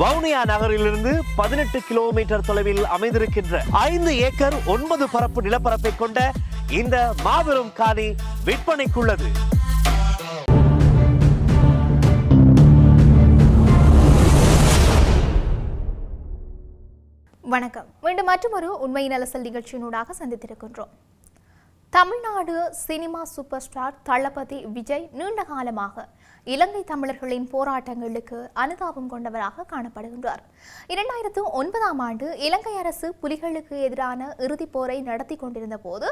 வவுனியா நகரிலிருந்து பதினெட்டு கிலோமீட்டர் தொலைவில் அமைந்திருக்கின்ற ஐந்து ஏக்கர் ஒன்பது பரப்பு நிலப்பரப்பை கொண்ட இந்த மாபெரும் காணி விற்பனைக்குள்ளது. வணக்கம். மீண்டும் மற்றொரு உண்மை நலசல் நிகழ்ச்சியினூடாக சந்தித்திருக்கின்றோம். Tamil Nadu cinema super star Thalapathy Vijay நீண்ட காலமாக இலங்கை தமிழர்களின் போராட்டங்களுக்கு அனுதாபம் கொண்டவராக காணப்படுகின்றார். இரண்டாயிரத்து ஒன்பதாம் ஆண்டு இலங்கை அரசு புலிகளுக்கு எதிரான இறுதிப் போரை நடத்தி கொண்டிருந்த போது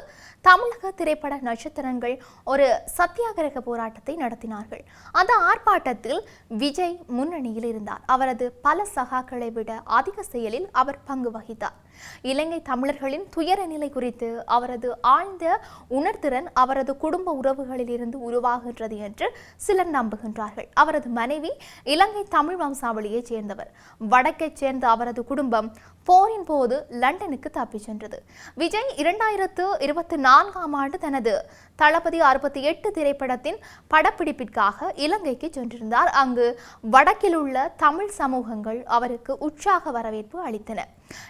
தமிழக திரைப்பட நட்சத்திரங்கள் ஒரு சத்தியாகிரக போராட்டத்தை நடத்தினார்கள். அந்த ஆர்ப்பாட்டத்தில் விஜய் முன்னணியில் இருந்தார். அவரது பல சகாக்களை விட அதிக செயலில் அவர் பங்கு வகித்தார். இலங்கை தமிழர்களின் துயர நிலை குறித்து அவரது ஆழ்ந்த உணர்திறன் அவரது குடும்ப உறவுகளில் இருந்து உருவாகின்றது என்று சிலர் நம்புகின்றார்கள். அவரது மனைவி இலங்கை தமிழ் வம்சாவளியைச் சேர்ந்தவர். வடக்கைச் சேர்ந்த அவரது குடும்பம் போரின் போது லண்டனுக்கு தப்பிச் சென்றது. விஜய் இரண்டாயிரத்து இருபத்தி நான்காம் ஆண்டு தனது தளபதி அறுபத்தி எட்டு திரைப்படத்தின் படப்பிடிப்பிற்காக இலங்கைக்கு சென்றிருந்தார். அங்கு வடக்கில் உள்ள தமிழ் சமூகங்கள் அவருக்கு உற்சாக வரவேற்பு அளித்தன.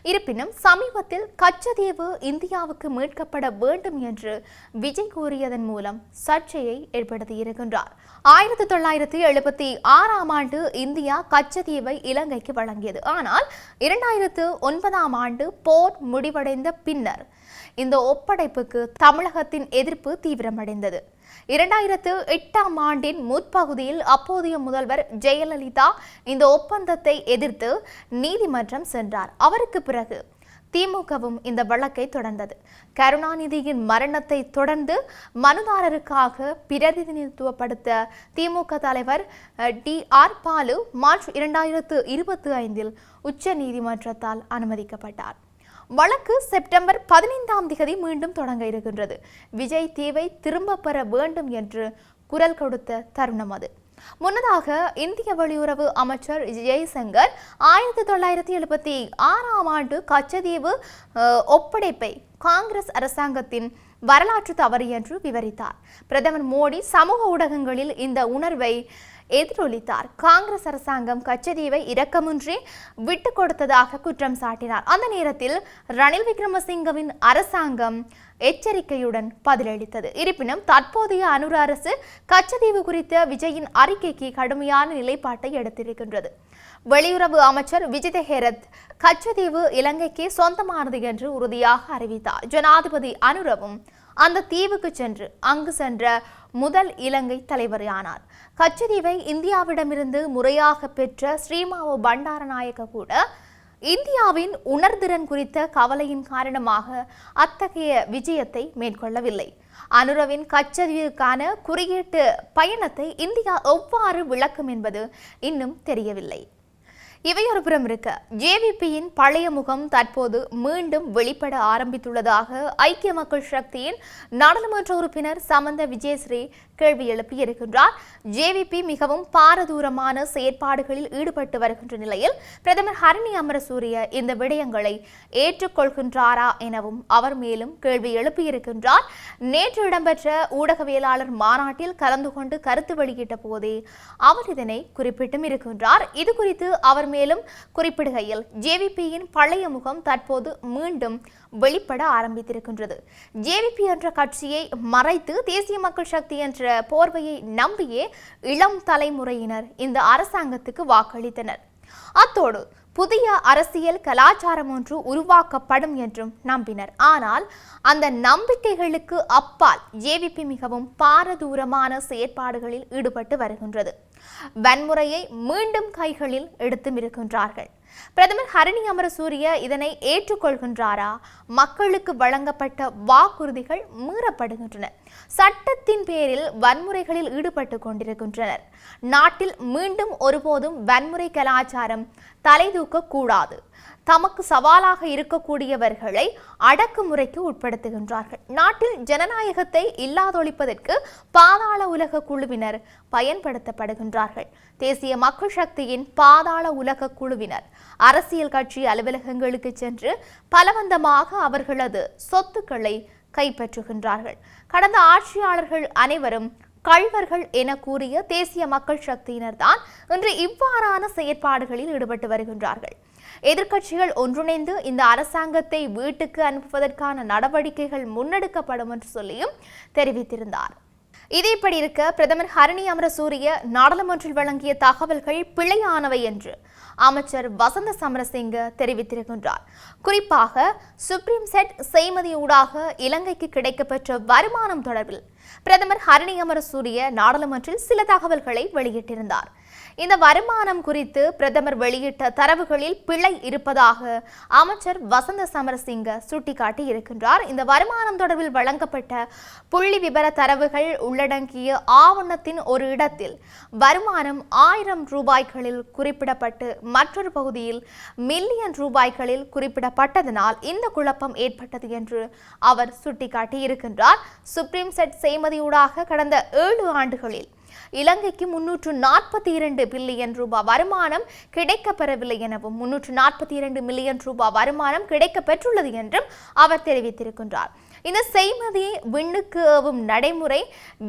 இருப்பினும் சமீபத்தில் கச்சதீவு இந்தியாவுக்கு மீட்கப்பட வேண்டும் என்று விஜய் கூறியதன் மூலம் சர்ச்சையை ஏற்படுத்தியிருக்கின்றார் ஆயிரத்தி தொள்ளாயிரத்தி எழுபத்தி ஆறாம் ஆண்டு இந்தியா கச்சதீவை இலங்கைக்கு வழங்கியது. ஆனால் இரண்டாயிரத்து ஒன்பதாம் ஆண்டு போர் முடிவடைந்த பின்னர் இந்த ஒப்படைப்புக்கு தமிழகத்தின் எதிர்ப்பு தீவிரமடைந்தது. இரண்டாயிரத்து எட்டாம் ஆண்டின் முற்பகுதியில் அப்போதைய முதல்வர் ஜெயலலிதா இந்த ஒப்பந்தத்தை எதிர்த்து நீதிமன்றம் சென்றார். அவருக்கு பிறகு திமுகவும் இந்த வழக்கை தொடர்ந்தது. கருணாநிதியின் மரணத்தை தொடர்ந்து மனுதாரருக்காக பிரதிநிதித்துவப்படுத்த திமுக தலைவர் டி. ஆர். பாலு மார்ச் இரண்டாயிரத்து இருபத்தி ஐந்தில் உச்ச நீதிமன்றத்தால் அனுமதிக்கப்பட்டார். வழக்கு செப்டம்பர் பதினைந்தாம் திகதி மீண்டும் தொடங்க இருக்கின்றது. விஜய் தீவை திரும்ப பெற வேண்டும் என்று குரல் கொடுத்த தருணம் அது. முன்னதாக இந்திய வெளியுறவு அமைச்சர் ஜெய்சங்கர் ஆயிரத்தி தொள்ளாயிரத்தி எழுபத்தி ஆறாம் ஆண்டு கச்சதீவு ஒப்படைப்பை காங்கிரஸ் அரசாங்கத்தின் வரலாற்று தவறு என்று விவரித்தார். பிரதமர் மோடி சமூக ஊடகங்களில் இந்த உணர்வை எதிரொலித்தார். காங்கிரஸ் அரசாங்கம் கச்சதீவை இரக்கமின்றி விட்டுக் கொடுத்ததாக குற்றம் சாட்டினார். அந்த நேரத்தில் ரணில் விக்ரமசிங்கவின் அரசாங்கம் எச்சரிக்கையுடன் பதிலளித்தது. இருப்பினும் தற்போதைய அனுர அரசு கச்சதீவு குறித்த விஜயின் அறிக்கைக்கு கடுமையான நிலைப்பாட்டை எடுத்திருக்கின்றது. வெளியுறவு அமைச்சர் விஜித ஹேரத் கச்சதீவு இலங்கைக்கு சொந்தமானது என்று உறுதியாக அறிவித்தார். ஜனாதிபதி அனுரவும் அந்த தீவுக்கு சென்று அங்கு சென்ற முதல் இலங்கை தலைவரானார். கச்சதீவை இந்தியாவிடமிருந்து முறையாக பெற்ற ஸ்ரீமாவோ பண்டாரநாயக்க கூட இந்தியாவின் உணர்திறன் குறித்த கவலையின் காரணமாக அத்தகைய விஜயத்தை மேற்கொள்ளவில்லை. அனுரவின் கச்சதீவுக்கான குறியீட்டு பயணத்தை இந்தியா எவ்வாறு விளக்கும் என்பது இன்னும் தெரியவில்லை. இவை ஒரு புறம் இருக்க ஜேவிபியின் பழைய முகம் தற்போது மீண்டும் வெளிப்பட ஆரம்பித்துள்ளதாக ஐக்கிய மக்கள் சக்தியின் நாடாளுமன்ற உறுப்பினர் சமந்த விஜயஸ்ரீ கேள்வி எழுப்பியிருக்கின்றார் ஜேவிபி மிகவும் பாரதூரமான செயற்பாடுகளில் ஈடுபட்டு வருகின்ற நிலையில் பிரதமர் ஹரணி அமரசூரிய இந்த விடயங்களை ஏற்றுக்கொள்கின்றாரா எனவும் அவர் மேலும் கேள்வி எழுப்பியிருக்கின்றார் நேற்று இடம்பெற்ற ஊடகவியலாளர் மாநாட்டில் கலந்து கொண்டு கருத்து வெளியிட்ட போதே அவர் இதனை குறிப்பிட்டும் இருக்கின்றார். இது குறித்து அவர் மேலும் குறிப்பிடுகையில் ஜேவிபியின் பழைய முகம் தற்போது மீண்டும் வெளிப்பட ஆரம்பித்திருக்கின்றது. ஜேவிபி என்ற கட்சியை மறைத்து தேசிய மக்கள் சக்தி என்ற போர்வையை நம்பியே இளம் தலைமுறையினர் இந்த அரசாங்கத்துக்கு வாக்களித்தனர். அத்தோடு புதிய அரசியல் கலாச்சாரம் ஒன்று உருவாக்கப்படும் என்றும் நம்பினர். ஆனால் அந்த நம்பிக்கைகளுக்கு அப்பால் ஜேவிபி மிகவும் பாரதூரமான செயற்பாடுகளில் ஈடுபட்டு வருகின்றது. வன்முறையை மீண்டும் கைகளில் எடுத்தும் இருக்கின்றார்கள் பிரதமர் ஹரணி அமரசூரிய இதனை ஏற்றுக்கொள்கின்றாரா? மக்களுக்கு வழங்கப்பட்ட வாக்குறுதிகள் மீறப்படுகின்றன. சட்டத்தின் பேரில் வன்முறைகளில் ஈடுபட்டு கொண்டிருக்கின்றனர். நாட்டில் மீண்டும் ஒருபோதும் வன்முறை கலாச்சாரம் தலைதூக்க கூடாது தமக்கு சவாலாக இருக்கக்கூடியவர்களை அடக்குமுறைக்கு உட்படுத்துகின்றார்கள். நாட்டில் ஜனநாயகத்தை இல்லாதொழிப்பதற்கு பாதாள உலக குழுவினர் பயன்படுத்தப்படுகின்றார்கள். தேசிய மக்கள் சக்தியின் பாதாள உலக குழுவினர் அரசியல் கட்சி அலுவலகங்களுக்கு சென்று பலவந்தமாக அவர்களது சொத்துக்களை கைப்பற்றுகின்றார்கள். கடந்த ஆட்சியாளர்கள் அனைவரும் கள்வர்கள் என கூறிய தேசிய மக்கள் சக்தியினர் தான் இன்று இவ்வாறான செயற்பாடுகளில் ஈடுபட்டு வருகின்றார்கள். எதிர்க்கட்சிகள் ஒன்றிணைந்து இந்த அரசாங்கத்தை வீட்டுக்கு அனுப்புவதற்கான நடவடிக்கைகள் முன்னெடுக்கப்படும் என்று சொல்லியும் தெரிவித்திருந்தார். இது இப்படி இருக்க பிரதமர் ஹரணி அமரசூரிய நாடாளுமன்றில் வழங்கிய தகவல்கள் பிழையானவை என்று அமைச்சர் வசந்த சமரசிங்க தெரிவித்திருக்கின்றார். குறிப்பாக சுப்ரீம் செட் செய்மதியூடாக இலங்கைக்கு கிடைக்கப்பெற்ற வருமானம் தொடர்பில் பிரதமர் ஹரணி அமரசூரிய நாடாளுமன்றில் சில தகவல்களை வெளியிட்டிருந்தார். இந்த வருமானம் குறித்து பிரதமர் வெளியிட்ட தரவுகளில் பிழை இருப்பதாக அமைச்சர் வசந்த சமரசிங்க சுட்டிக்காட்டி இருக்கின்றார். இந்த வருமானம் தொடர்பில் வழங்கப்பட்ட புள்ளி விவர தரவுகள் உள்ளடங்கிய ஆவணத்தின் ஒரு இடத்தில் வருமானம் ஆயிரம் ரூபாய்களில் குறிப்பிடப்பட்டு மற்றொரு பகுதியில் மில்லியன் ரூபாய்களில் குறிப்பிடப்பட்டதனால் இந்த குழப்பம் ஏற்பட்டது என்று அவர் சுட்டிக்காட்டி இருக்கின்றார். சுப்ரீம் செட் செய்மதியூடாக கடந்த ஏழு ஆண்டுகளில் இலங்கைக்கு முன்னூற்று நாற்பத்தி இரண்டு பில்லியன் ரூபாய் வருமானம் கிடைக்கப்பெறவில்லை எனவும் முன்னூற்று நாற்பத்தி இரண்டு மில்லியன் ரூபாய் வருமானம் கிடைக்கப் பெற்றுள்ளது என்றும் அவர் தெரிவித்திருக்கின்றார். இந்த செய்மதி விண்ணுக்கு ஏவும் நடைமுறை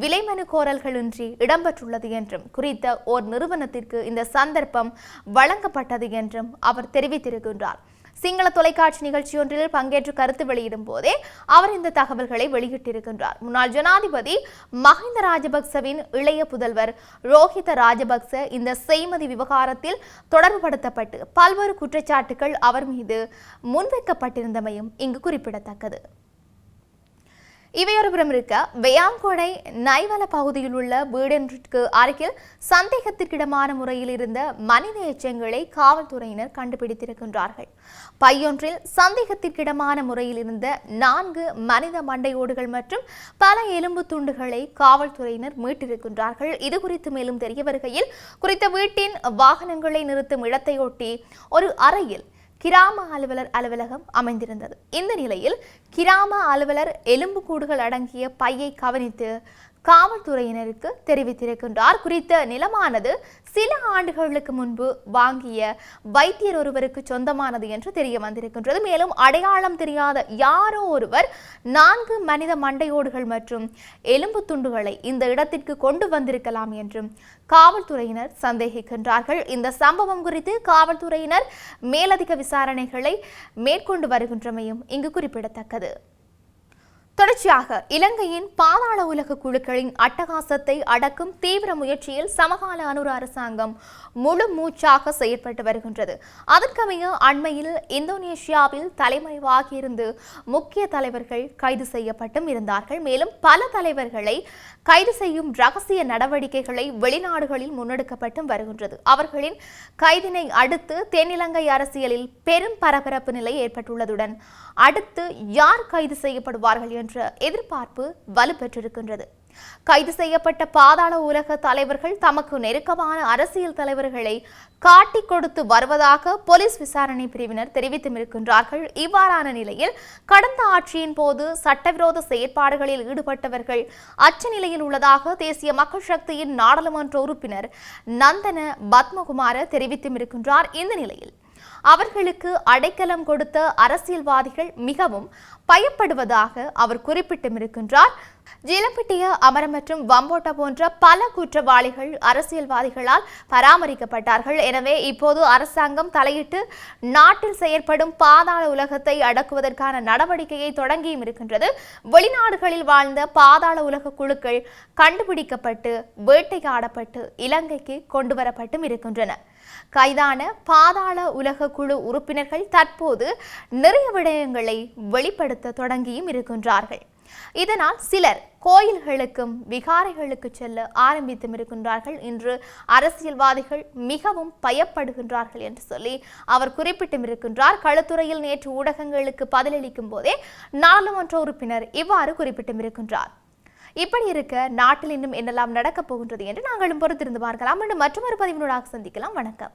விலைமனு கோரல்களின்றி இடம்பெற்றுள்ளது என்றும் குறித்த ஓர் நிறுவனத்திற்கு இந்த சந்தர்ப்பம் வழங்கப்பட்டது என்றும் அவர் தெரிவித்திருக்கின்றார். சிங்கள தொலைக்காட்சி நிகழ்ச்சியொன்றில் பங்கேற்று கருத்து வெளியிடும் போதே அவர் இந்த தகவல்களை வெளியிட்டிருக்கின்றார். முன்னாள் ஜனாதிபதி மஹிந்த ராஜபக்சவின் இளைய புதல்வர் ரோஹித ராஜபக்ச இந்த செய்மதி விவகாரத்தில் தொடர்புபடுத்தப்பட்டு பல்வேறு குற்றச்சாட்டுகள் அவர் மீது முன்வைக்கப்பட்டிருந்தமையும் இங்கு குறிப்பிடத்தக்கது. இவையொருபுறம் இருக்க வெயாங்கொடை நைவல பகுதியில் உள்ள வீடொன்றிற்கு அருகில் சந்தேகத்திற்கிடமான முறையில் இருந்த மனித எச்சங்களை காவல்துறையினர் கண்டுபிடித்திருக்கின்றார்கள். பையொன்றில் சந்தேகத்திற்கிடமான முறையில் இருந்த நான்கு மனித மண்டையோடுகள் மற்றும் பல எலும்பு துண்டுகளை காவல்துறையினர் மீட்டிருக்கின்றார்கள். இது குறித்து மேலும் தெரிய வருகையில் குறித்த வீட்டின் வாகனங்களை நிறுத்தும் இடத்தையொட்டி ஒரு அறையில் கிராம அலுவலர் அலுவலகம் அமைந்திருந்தது. இந்த நிலையில் கிராம அலுவலர் எலும்புக்கூடுகள் அடங்கிய பையை கவனித்து காவல்துறையினருக்கு தெரிவித்திருக்கின்றார். குறித்த நிலமானது சில ஆண்டுகளுக்கு முன்பு வாங்கிய வைத்தியர் ஒருவருக்கு சொந்தமானது என்று தெரிய வந்திருக்கின்றது. மேலும் அடையாளம் தெரியாத யாரோ ஒருவர் நான்கு மனித மண்டையோடுகள் மற்றும் எலும்பு துண்டுகளை இந்த இடத்திற்கு கொண்டு வந்திருக்கலாம் என்றும் காவல்துறையினர் சந்தேகிக்கின்றார்கள். இந்த சம்பவம் குறித்து காவல்துறையினர் மேலதிக விசாரணைகளை மேற்கொண்டு வருகின்றமையும் இங்கு குறிப்பிடத்தக்கது. தொடர்ச்சியாக இலங்கையின் பாதாள உலக குழுக்களின் அட்டகாசத்தை அடக்கும் தீவிர முயற்சியில் சமகால அனுர அரசாங்கம் முழு மூச்சாக செயற்பட்டு வருகின்றது. அதற்கமைய அண்மையில் இந்தோனேஷியாவில் தலைமறைவாகியிருந்து முக்கிய தலைவர்கள் கைது செய்யப்பட்டும் இருந்தார்கள். மேலும் பல தலைவர்களை கைது செய்யும் ரகசிய நடவடிக்கைகளை வெளிநாடுகளில் முன்னெடுக்கப்பட்டும் வருகின்றது. அவர்களின் கைதினை அடுத்து தென்னிலங்கை அரசியலில் பெரும் பரபரப்பு நிலை ஏற்பட்டுள்ளதுடன் அடுத்து யார் கைது செய்யப்படுவார்கள் என்ற எதிர்பார்ப்பு வலுப்பெற்றிருக்கின்றது. கைது செய்யப்பட்ட பாதாள உலக தலைவர்கள் தமக்கு நெருக்கமான அரசியல் தலைவர்களை காட்டிக் கொடுத்து வருவதாக போலீஸ் விசாரணை பிரிவினர் தெரிவித்தும் இருக்கின்றார்கள் இவ்வாறான நிலையில் கடந்த ஆட்சியின் போது சட்டவிரோத செயற்பாடுகளில் ஈடுபட்டவர்கள் அச்ச நிலையில் உள்ளதாக தேசிய மக்கள் சக்தியின் நாடாளுமன்ற உறுப்பினர் நந்தன பத்மகுமார தெரிவித்தும் இருக்கின்றார் இந்த நிலையில் அவர்களுக்கு அடைக்கலம் கொடுத்த அரசியல்வாதிகள் மிகவும் பயப்படுவதாக அவர் குறிப்பிட்டும் இருக்கின்றார் ஜிலப்பிட்டிய அமரம் மற்றும் வம்போட்டா போன்ற பல குற்றவாளிகள் அரசியல்வாதிகளால் பராமரிக்கப்பட்டார்கள். எனவே இப்போது அரசாங்கம் தலையிட்டு நாட்டில் செயற்படும் பாதாள உலகத்தை அடக்குவதற்கான நடவடிக்கையை தொடங்கியும் இருக்கின்றது. வெளிநாடுகளில் வாழ்ந்த பாதாள உலக குழுக்கள் கண்டுபிடிக்கப்பட்டு வேட்டையாடப்பட்டு இலங்கைக்கு கொண்டுவரப்பட்டும் இருக்கின்றன. கைதான பாதாள உலக குழு உறுப்பினர்கள் தற்போது நிறைய விடயங்களை வெளிப்படுத்த தொடங்கியும் இருக்கின்றார்கள். இதனால் சிலர் கோயில்களுக்கும் விகாரைகளுக்கு செல்ல ஆரம்பித்தும் இருக்கின்றார்கள். இன்று அரசியல்வாதிகள் மிகவும் பயப்படுகின்றார்கள் என்று சொல்லி அவர் குறிப்பிட்டும் இருக்கின்றார். களுத்துறையில் நேற்று ஊடகங்களுக்கு பதிலளிக்கும் போதே நாடாளுமன்ற உறுப்பினர் இவ்வாறு குறிப்பிட்டும் இருக்கின்றார். இப்படி இருக்க நாட்டில் இன்னும் என்னெல்லாம் நடக்கப் போகின்றது என்று நாங்களும் பொறுத்திருந்து பார்க்கலாம். மீண்டும் மற்றொரு பதிவினூடாக சந்திக்கலாம். வணக்கம்.